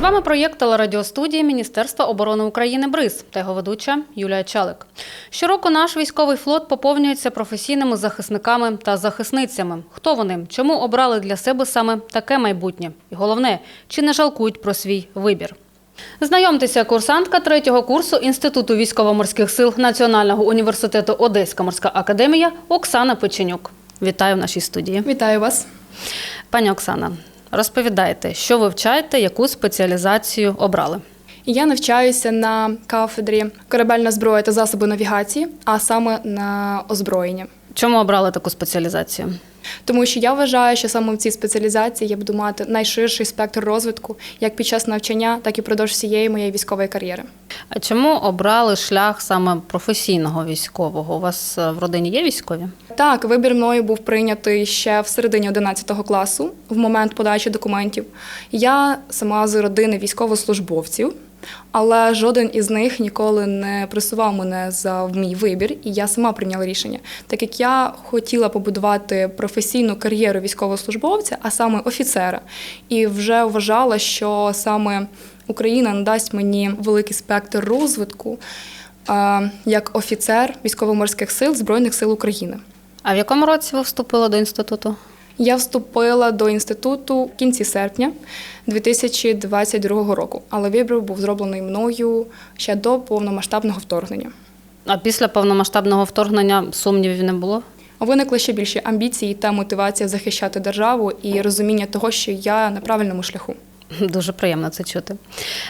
З вами проєкт телерадіостудії Міністерства оборони України БРИЗ та його ведуча Юлія Чалик. Щороку наш військовий флот поповнюється професійними захисниками та захисницями. Хто вони? Чому обрали для себе саме таке майбутнє? І головне, чи не жалкують про свій вибір? Знайомтеся, курсантка третього курсу Інституту військово-морських сил Національного університету Одеська морська академія Оксана Печенюк. Вітаю в нашій студії. Вітаю вас. Пані Оксана, розповідайте, що ви вчаєте, яку спеціалізацію обрали? Я навчаюся на кафедрі корабельна зброя та засоби навігації, а саме на озброєння. Чому обрали таку спеціалізацію? Тому що я вважаю, що саме в цій спеціалізації я буду мати найширший спектр розвитку як під час навчання, так і впродовж всієї моєї військової кар'єри. А чому обрали шлях саме професійного військового? У вас е, в родині є військові? Так, вибір мною був прийнятий ще в середині 11 класу, в момент подачі документів. Я сама з родини військовослужбовців, але жоден із них ніколи не присував мене за мій вибір, і я сама прийняла рішення. Так як я хотіла побудувати професійну кар'єру військовослужбовця, а саме офіцера, і вже вважала, що саме Україна надасть мені великий спектр розвитку е, як офіцер військово-морських сил Збройних сил України. А в якому році ви вступили до інституту? Я вступила до інституту в кінці серпня 2022 року, але вибір був зроблений мною ще до повномасштабного вторгнення. А після повномасштабного вторгнення сумнівів не було? Виникли ще більші амбіції та мотивація захищати державу і розуміння того, що я на правильному шляху. Дуже приємно це чути.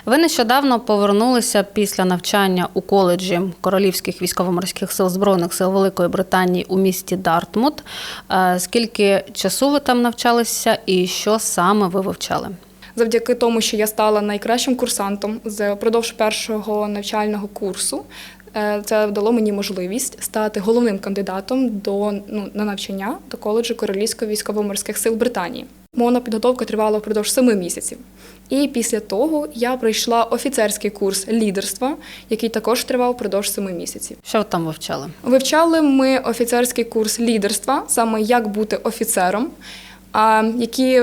Ви нещодавно повернулися після навчання у коледжі Королівських військово-морських сил Збройних сил Великої Британії у місті Дартмут. Е, Скільки часу ви там навчалися і що саме ви вивчали? Завдяки тому, що я стала найкращим курсантом з продовж першого навчального курсу. е, Це дало мені можливість стати головним кандидатом до ну, на навчання до коледжу Королівської військово-морських сил Британії. Мовна підготовка тривала впродовж семи місяців. І після того я пройшла офіцерський курс лідерства, який також тривав впродовж семи місяців. Що ви там вивчали? Вивчали ми офіцерський курс лідерства, саме як бути офіцером, а які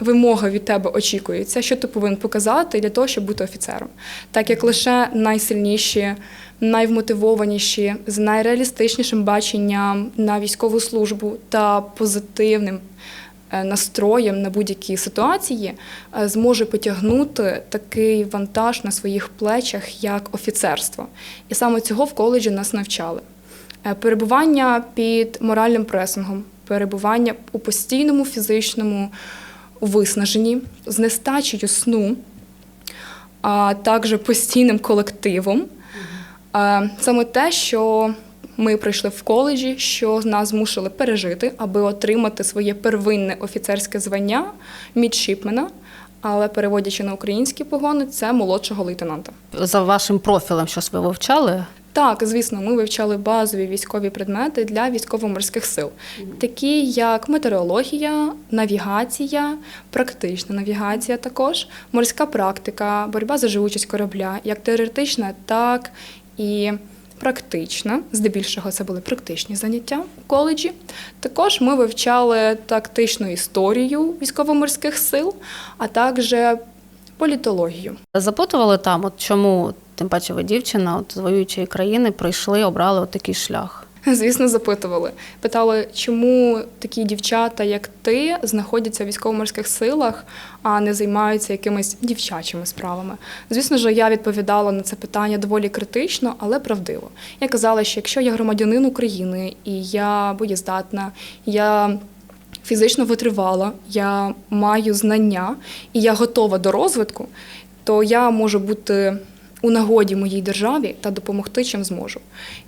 вимоги від тебе очікуються, що ти повинен показати для того, щоб бути офіцером. Так як лише найсильніші, найвмотивованіші, з найреалістичнішим баченням на військову службу та позитивним настроєм на будь-які ситуації е, зможе потягнути такий вантаж на своїх плечах, як офіцерство. І саме цього в коледжі нас навчали. Е, Перебування під моральним пресингом, перебування у постійному фізичному виснаженні, з нестачею сну, а також постійним колективом. Е, Саме те, що ми пройшли в коледжі, що нас змусили пережити, аби отримати своє первинне офіцерське звання мідшипмена, але переводячи на українські погони, це молодшого лейтенанта. За вашим профілем щось ви вивчали? Так, звісно, ми вивчали базові військові предмети для військово-морських сил, такі як метеорологія, навігація, практична навігація, також морська практика, боротьба за живучість корабля, як теоретична, так і практична. Здебільшого це були практичні заняття у коледжі. Також ми вивчали тактичну історію військово-морських сил, а також політологію. Запитували там, от чому, тим паче ви дівчина, от з воюючої країни прийшли, обрали от такий шлях. Звісно, запитували. Питали, чому такі дівчата, як ти, знаходяться в військово-морських силах, а не займаються якимись дівчачими справами. Звісно ж, я відповідала на це питання доволі критично, але правдиво. Я казала, що якщо я громадянин України і я боєздатна, я фізично витривала, я маю знання і я готова до розвитку, то я можу бути у нагоді моїй державі та допомогти чим зможу.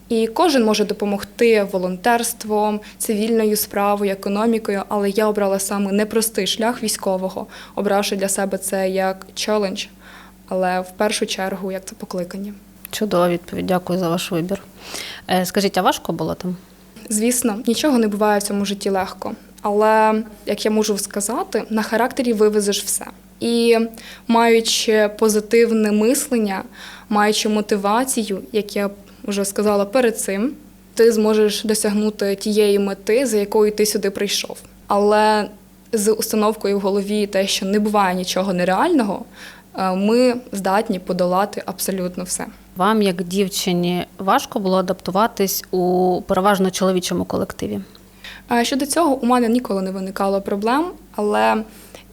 І кожен може допомогти волонтерством, цивільною справою, економікою, але я обрала саме непростий шлях військового, обравши для себе це як челендж, але в першу чергу як це покликання. Чудова відповідь, дякую за ваш вибір. Е, Скажіть, а важко було там? Звісно, нічого не буває в цьому житті легко. Але, як я можу сказати, на характері вивезеш все. І маючи позитивне мислення, маючи мотивацію, як я вже сказала перед цим, ти зможеш досягнути тієї мети, за якою ти сюди прийшов. Але з установкою в голові те, що не буває нічого нереального, е, ми здатні подолати абсолютно все. Вам, як дівчині, важко було адаптуватись у переважно чоловічому колективі. Е, Щодо цього, у мене ніколи не виникало проблем, але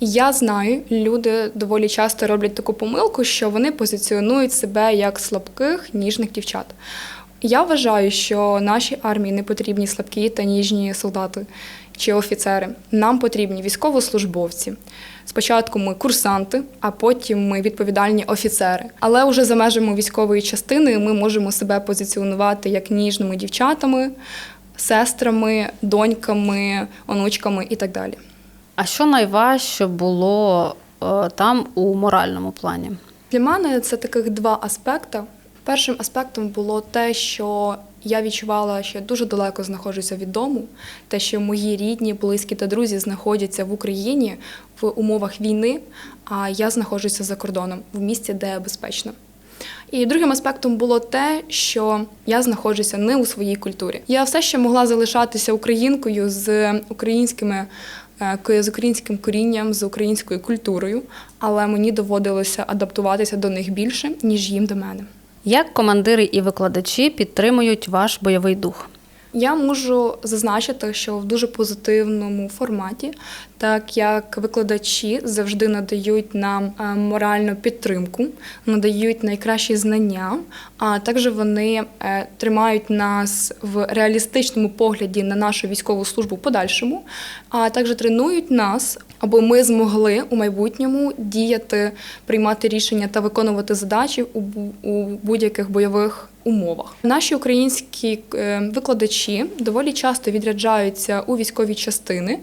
я знаю, люди доволі часто роблять таку помилку, що вони позиціонують себе як слабких, ніжних дівчат. Я вважаю, що нашій армії не потрібні слабкі та ніжні солдати чи офіцери. Нам потрібні військовослужбовці. Спочатку ми курсанти, а потім ми відповідальні офіцери. Але вже за межами військової частини ми можемо себе позиціонувати як ніжними дівчатами, сестрами, доньками, онучками і так далі. А що найважче було е, там у моральному плані? Для мене це таких два аспекти. Першим аспектом було те, що я відчувала, що я дуже далеко знаходжуся від дому, те, що мої рідні, близькі та друзі знаходяться в Україні в умовах війни, а я знаходжуся за кордоном в місці, де безпечно. І другим аспектом було те, що я знаходжуся не у своїй культурі. Я все ще могла залишатися українкою з українськими з українським корінням, з українською культурою, але мені доводилося адаптуватися до них більше, ніж їм до мене. Як командири і викладачі підтримують ваш бойовий дух? Я можу зазначити, що в дуже позитивному форматі, так як викладачі завжди надають нам е, моральну підтримку, надають найкращі знання, а також вони е, тримають нас в реалістичному погляді на нашу військову службу в подальшому, а також тренують нас, аби ми змогли у майбутньому діяти, приймати рішення та виконувати задачі у будь-яких бойових умовах. Наші українські е, викладачі доволі часто відряджаються у військові частини,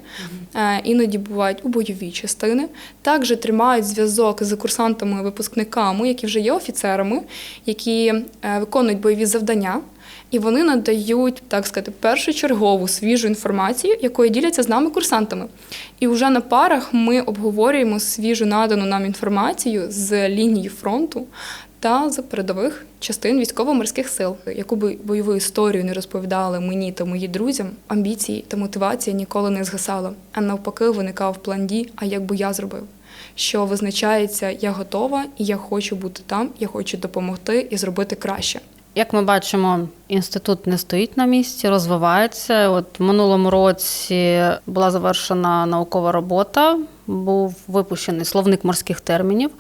е, іноді бувають у бойові частини. Також тримають зв'язок з курсантами-випускниками, які вже є офіцерами, які е, виконують бойові завдання. І вони надають, так сказати, першочергову свіжу інформацію, якою діляться з нами курсантами. І вже на парах ми обговорюємо свіжу надану нам інформацію з лінії фронту та з передових частин військово-морських сил. Яку би бойову історію не розповідали мені та моїм друзям, амбіції та мотивація ніколи не згасала, а навпаки, виникав план дій, а як би я зробив. Що визначається, я готова і я хочу бути там, я хочу допомогти і зробити краще. Як ми бачимо, інститут не стоїть на місці, розвивається. От в минулому році була завершена наукова робота, був випущений словник морських термінів.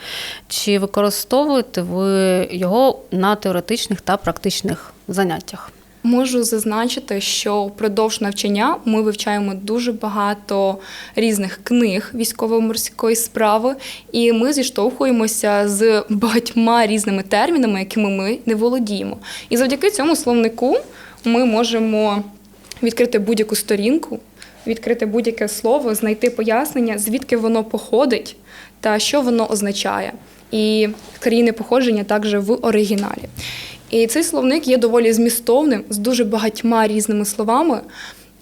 Чи використовуєте ви його на теоретичних та практичних заняттях? Можу зазначити, що впродовж навчання ми вивчаємо дуже багато різних книг військово-морської справи, і ми зіштовхуємося з багатьма різними термінами, якими ми не володіємо. І завдяки цьому словнику ми можемо відкрити будь-яку сторінку, відкрити будь-яке слово, знайти пояснення, звідки воно походить та що воно означає. І країни походження також в оригіналі. І цей словник є доволі змістовним, з дуже багатьма різними словами,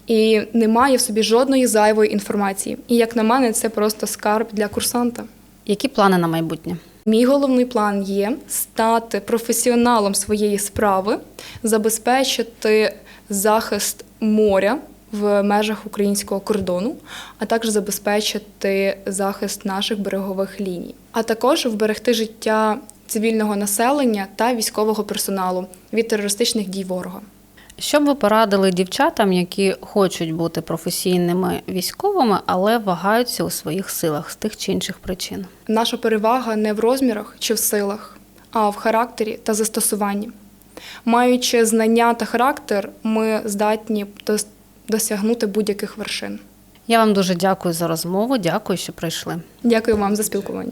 і не має в собі жодної зайвої інформації. І як на мене, це просто скарб для курсанта. Які плани на майбутнє? Мій головний план є стати професіоналом своєї справи, забезпечити захист моря в межах українського кордону, а також забезпечити захист наших берегових ліній, а також вберегти життя цивільного населення та військового персоналу від терористичних дій ворога. Що б ви порадили дівчатам, які хочуть бути професійними військовими, але вагаються у своїх силах з тих чи інших причин? Наша перевага не в розмірах чи в силах, а в характері та застосуванні. Маючи знання та характер, ми здатні досягнути будь-яких вершин. Я вам дуже дякую за розмову. Дякую, що прийшли. Дякую вам за спілкування.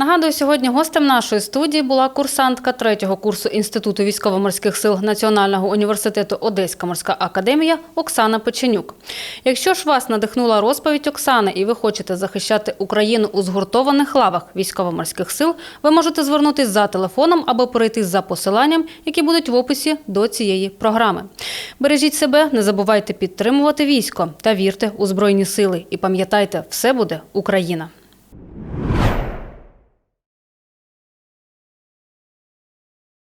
Нагадую, сьогодні гостем нашої студії була курсантка третього курсу Інституту військово-морських сил Національного університету Одеська морська академія Оксана Печенюк. Якщо ж вас надихнула розповідь Оксани і ви хочете захищати Україну у згуртованих лавах військово-морських сил, ви можете звернутися за телефоном або перейти за посиланням, які будуть в описі до цієї програми. Бережіть себе, не забувайте підтримувати військо та вірте у збройні сили. І пам'ятайте, все буде Україна.